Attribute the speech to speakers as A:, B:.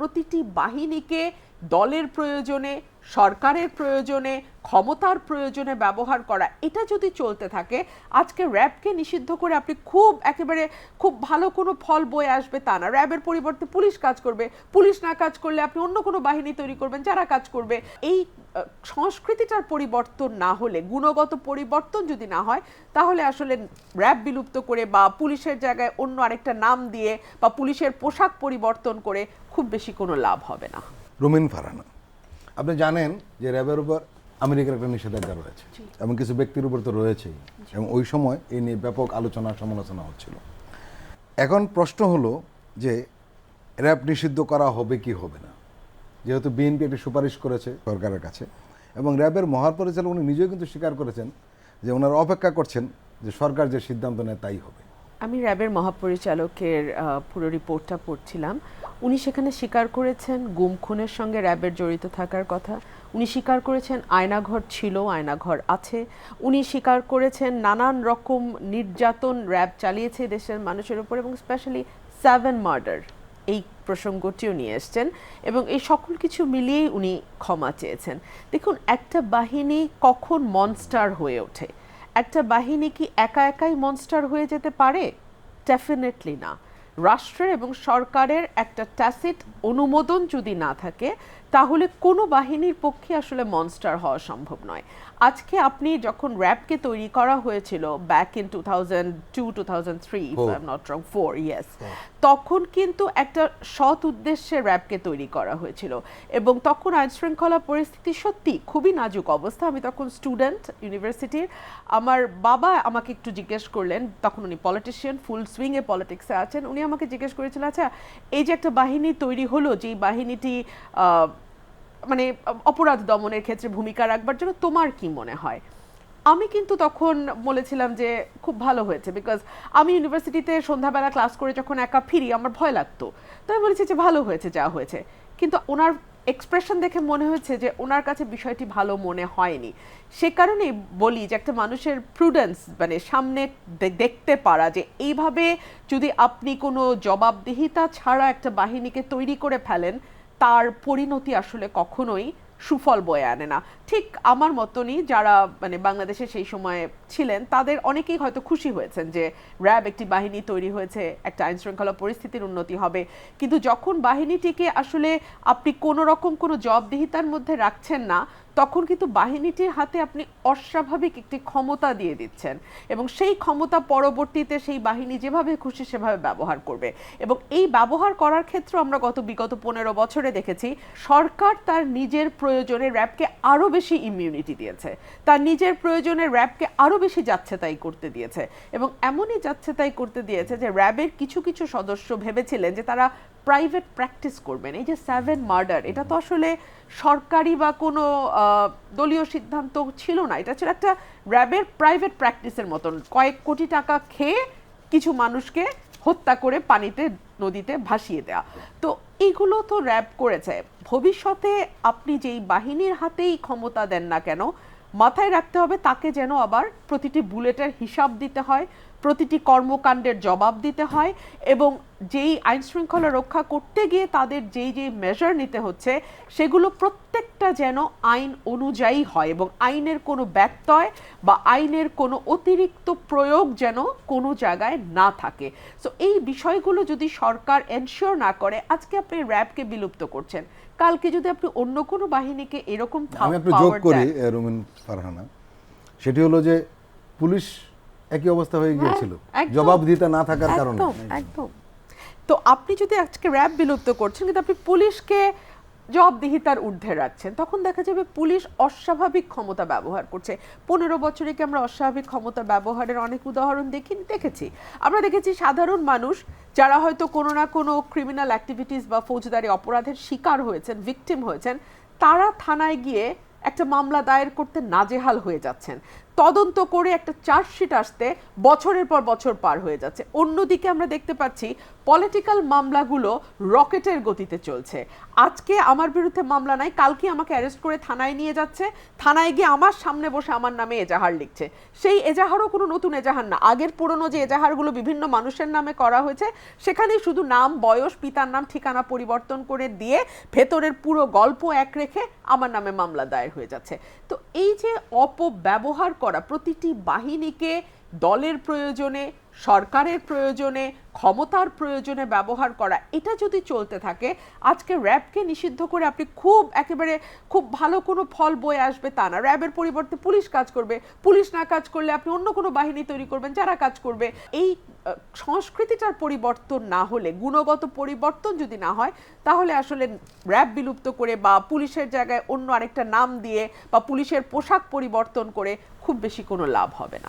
A: প্রতিটি বাহিনীকে দলের প্রয়োজনে সরকারের প্রয়োজনে, ক্ষমতার প্রয়োজনে ব্যবহার করা, এটা যদি চলতে থাকে, আজকে র্যাবকে নিষিদ্ধ করে আপনি খুব একেবারে খুব ভালো কোনো ফল বয়ে আসবে তা না। র্যাবের পরিবর্তে পুলিশ কাজ করবে। পুলিশ না কাজ করলে আপনি অন্য কোনো বাহিনী তৈরি করবেন, যারা কাজ করবে। এই সংস্কৃতিটার পরিবর্তন না হলে, গুণগত পরিবর্তন যদি না হয়, তাহলে আসলে র্যাব বিলুপ্ত করে বা পুলিশের জায়গায় অন্য আরেকটা নাম দিয়ে বা পুলিশের পোশাক পরিবর্তন করে খুব বেশি কোনো লাভ হবে না।
B: রুমিন ফারহানা আপনি জানেন যে র্যাবের উপর আমেরিকার একটা নিষেধাজ্ঞা রয়েছে এবং কিছু ব্যক্তির উপর তো রয়েছেই। এবং ওই সময় এই নিয়ে ব্যাপক আলোচনা সমালোচনা হচ্ছিল। এখন প্রশ্ন হলো যে র্যাব নিষিদ্ধ করা হবে কি হবে না? যেহেতু বিএনপি একটি সুপারিশ করেছে সরকারের কাছে এবং র্যাবের মহাপরিচালক উনি নিজেও কিন্তু স্বীকার করেছেন যে ওনারা অপেক্ষা করছেন যে সরকার যে সিদ্ধান্ত নেয় তাই হবে।
A: আমি র্যাবের মহাপরিচালকের পুরো রিপোর্টটা পড়ছিলাম। উনি সেখানে স্বীকার করেছেন গুম খুনের সঙ্গে র্যাবের জড়িত থাকার কথা। উনি স্বীকার করেছেন আয়নাঘর ছিল, আয়নাঘর আছে। উনি স্বীকার করেছেন নানান রকম নির্যাতন র্যাব চালিয়েছে দেশের মানুষের উপর এবং স্পেশালি সেভেন মার্ডার এই প্রসঙ্গটিও নিয়ে এসছেন এবং এই সকল কিছু মিলিয়েই উনি ক্ষমা চেয়েছেন। দেখুন, একটা বাহিনী কখন মনস্টার হয়ে ওঠে। একটা বাহিনী কি একা একাই মনস্টার হয়ে যেতে পারে? ডেফিনেটলি না। রাষ্ট্রের এবং সরকারের একটা ট্যাসিট অনুমোদন যদি না থাকে তাহলে কোনো বাহিনীর পক্ষে আসলে মনস্টার হওয়া সম্ভব নয়। আজকে আপনি যখন র্যাবকে তৈরি করা হয়েছিল back in two thousand two two thousand three. Not wrong four yes তখন কিন্তু একটা সৎ উদ্দেশ্যে র্যাবকে তৈরি করা হয়েছিল এবং তখন আইন শৃঙ্খলা পরিস্থিতি সত্যি খুবই নাজুক অবস্থা। আমি তখন স্টুডেন্ট ইউনিভার্সিটির আমার বাবা আমাকে একটু জিজ্ঞেস করলেন তখন উনি পলিটিশিয়ান ফুল সুইংয়ে পলিটিক্সে আছেন। উনি আমাকে জিজ্ঞেস করেছিলেন আচ্ছা এই যে একটা বাহিনী তৈরি হলো যেই বাহিনীটি মানে অপরাধ দমনের ক্ষেত্রে ভূমিকা রাখবার জন্য তোমার কি মনে হয়? আমি কিন্তু তখন বলেছিলাম যে, খুব ভালো হয়েছে বিকজ আমি ইউনিভার্সিটিতে সন্ধ্যাবেলা ক্লাস করে যখন একা ফিরি, আমার ভয় লাগতো। তো আমি বলেছি যে, ভালো হয়েছে, যা হয়েছে। কিন্তু ওনার এক্সপ্রেশন দেখে মনে হয়েছে যে, ওনার কাছে বিষয়টি ভালো মনে হয়নি। সে কারণেই বলি যে, একটা মানুষের প্রুডেন্স মানে সামনে দেখতে পারা যে, এইভাবে যদি আপনি কোনো জবাবদিহিতা ছাড়া একটা বাহিনীকে তৈরি করে ফেলেন তার পরিণতি আসলে কখনোই সুফল বয়ে আনে না। ঠিক আমার মতনই যারা মানে বাংলাদেশে সেই সময় ছিলেন, তাদের অনেকেই হয়তো খুশি হয়েছেন যে র্যাব একটি বাহিনী তৈরি হয়েছে, একটা আইন শৃঙ্খলা পরিস্থিতির উন্নতি হবে। কিন্তু যখন বাহিনীটিকে আসলে আপনি কোনো রকম কোনো জবাবদিহিতার মধ্যে রাখছেন না, তখন কিন্তু বাহিনীটির হাতে আপনি অস্বাভাবিক একটি ক্ষমতা দিয়ে দিচ্ছেন এবং সেই ক্ষমতা পরবর্তীতে সেই বাহিনী যেভাবে খুশি সেভাবে ব্যবহার করবে। এবং এই ব্যবহার করার ক্ষেত্রে আমরা গত বিগত পনেরো বছরে দেখেছি, সরকার তার নিজের প্রয়োজনে র্যাবকে আরও বেশি ইমিউনিটি দিয়েছে। তার নিজের প্রয়োজনে র্যাবকে আরও বেশি যাচ্ছে তাই করতে দিয়েছে। এবং এমনই যাচ্ছে তাই করতে দিয়েছে যে র্যাবের কিছু কিছু সদস্য ভেবেছিলেন যে তারা প্রাইভেট প্র্যাকটিস করবেন। এই যে সেভেন মার্ডার এটা তো আসলে সরকারি বা কোনো দলীয় সিদ্ধান্ত ছিল না। এটা ছিল একটা র্যাবের প্রাইভেট প্র্যাকটিসের মতন। কয়েক কোটি টাকা খেয়ে কিছু মানুষকে হত্যা করে পানিতে, নদীতে ভাসিয়ে দেওয়া তো এইগুলো তো র্যাব করেছে। ভবিষ্যতে আপনি যেই বাহিনীর হাতেই ক্ষমতা দেন না কেন মাথায় রাখতে হবে তাকে যেন আবার প্রতিটি বুলেটের হিসাব দিতে হয়। প্রতিটি কর্মকাণ্ডের জবাব দিতে হয় এবং যেই আইন শৃঙ্খলা রক্ষা করতে গিয়ে তাদের যেই যেই মেজার নিতে হচ্ছে সেগুলো প্রত্যেকটা যেন আইন অনুযায়ী হয় এবং আইনের কোনো ব্যত্যয় বা আইনের কোনো অতিরিক্ত প্রয়োগ যেন কোনো জায়গায় না থাকে। সো এই বিষয়গুলো যদি সরকার এনশিওর না করে আজকে আপনি র্যাবকে বিলুপ্ত করছেন। কালকে যদি আপনি অন্য কোনো বাহিনীকে এরকম
B: আমি একটু যোগ করি রুমিন ফারহানা। সেটি হলো যে পুলিশ একই অবস্থা হয়ে গিয়েছিল।
A: হ্যাঁ,
B: জবাব দিতে না থাকার কারণে।
A: একদম। একদম তো আপনি যদি আজকে র্যাব বিলুপ্ত করছেন কিন্তু আপনি পুলিশকে জবাবদিহিতার ঊর্ধ্বে রাখছেন তখন দেখা যাবে পুলিশ অস্বাভাবিক ক্ষমতা ব্যবহার করছে। পনেরো বছরে কি আমরা অস্বাভাবিক ক্ষমতা ব্যবহারের অনেক উদাহরণ দেখি দেখেছি। আমরা দেখেছি সাধারণ মানুষ যারা হয়তো কোনো না কোনো ক্রিমিনাল অ্যাক্টিভিটিস বা ফৌজদারি অপরাধের শিকার হয়েছেন ভিকটিম হয়েছেন তারা থানায় গিয়ে একটা মামলা দায়ের করতে নাজেহাল হয়ে যাচ্ছেন। তদন্ত করে একটা চার্জশিট আসতে বছরের পর বছর পার হয়ে যাচ্ছে। অন্যদিকে আমরা দেখতে পাচ্ছি পলিটিক্যাল মামলাগুলো রকেটের গতিতে চলছে। আজকে আমার বিরুদ্ধে মামলা নাই, কালকে আমাকে অ্যারেস্ট করে থানায় নিয়ে যাচ্ছে। থানায় গিয়ে আমার সামনে বসে আমার নামে এজাহার লিখছে। সেই এজাহারও কোনো নতুন এজাহার না। আগের পুরনো যে এজাহারগুলো বিভিন্ন মানুষের নামে করা হয়েছে সেখানে শুধু নাম, বয়স, পিতার নাম, ঠিকানা পরিবর্তন করে দিয়ে ভেতরের পুরো গল্প এক রেখে আমার নামে মামলা দায়ের হয়ে যাচ্ছে। তো এই যে অপব্যবহার প্রতিটি বাহিনীকে দলের প্রয়োজনে, সরকারের প্রয়োজনে, ক্ষমতার প্রয়োজনে ব্যবহার করা, এটা যদি চলতে থাকে, আজকে র্যাবকে নিষিদ্ধ করে আপনি খুব একেবারে খুব ভালো কোনো ফল বয়ে আসবে তা না। র্যাবের পরিবর্তে পুলিশ কাজ করবে। পুলিশ না কাজ করলে আপনি অন্য কোনো বাহিনী তৈরি করবেন, যারা কাজ করবে। এই সংস্কৃতিটার পরিবর্তন না হলে, গুণগত পরিবর্তন যদি না হয়, তাহলে আসলে র্যাব বিলুপ্ত করে বা পুলিশের জায়গায় অন্য আরেকটা নাম দিয়ে বা পুলিশের পোশাক পরিবর্তন করে খুব বেশি কোনো লাভ হবে না।